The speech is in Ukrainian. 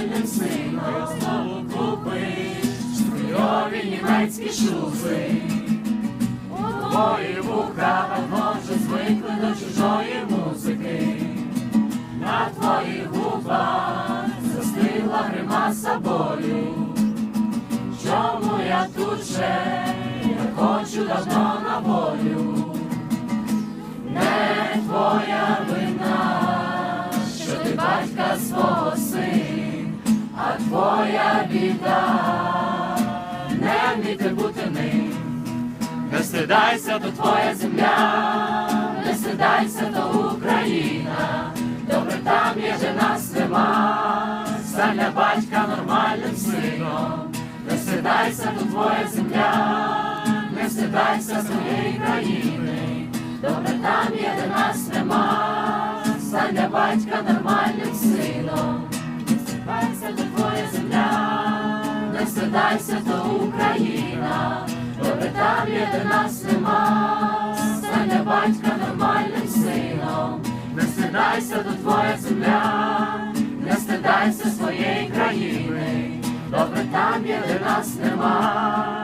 нормальним сином знову купи струйові німецькі шузи. Твої вуха давно вже звикли до чужої музики. На твоїх губах застигла гримаса болю. Чому я тут ще я хочу давно на волю? Твоя біда, не вміти бути ним. Не стидайся, то твоя земля, не стидайся, то Україна. Добре там є, де нас нема. Стань для батька нормальним сином. Не стидайся, то твоя земля, не стидайся своєї країни. Добре там є, де нас нема. Стань для батька нормальним сином. Не до Україна. Добре там є, де нас нема. Стань батька нормальним сином. Не стидайся, то твоя земля, не стидайся своєї країни. Добре там є, де нас нема.